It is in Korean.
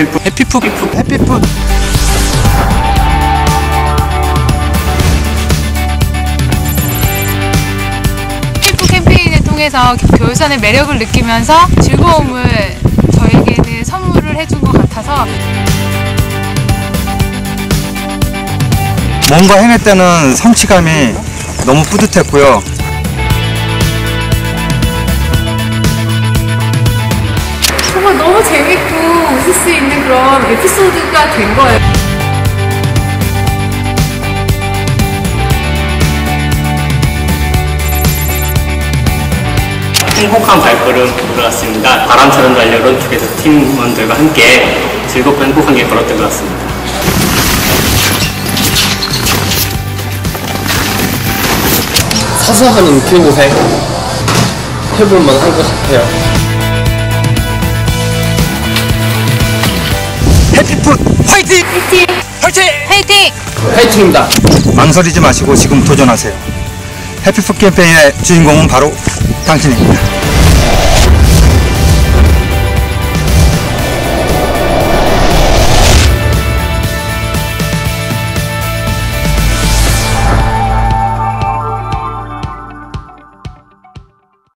해피풋 해피풋 해피풋 캠프 캠페인을 통해서 교육산의 매력을 느끼면서 즐거움을 저에게는 선물을 해준 것 같아서 뭔가 해냈다는 성취감이 너무 뿌듯했고요. 정말 너무 재밌고 웃을 수 있는 그런 에피소드가 된 거예요. 행복한 발걸음 걸어갔습니다. 바람처럼 달려온 주에서 팀원들과 함께 즐겁고 행복하게 걸었던 것 같습니다. 사소한 인기고생 해볼만 한 것 같아요. 해피풋 화이팅! 화이팅! 화이팅! 화이팅입니다. 망설이지 마시고 지금 도전하세요. 해피풋 캠페인의 주인공은 바로 당신입니다.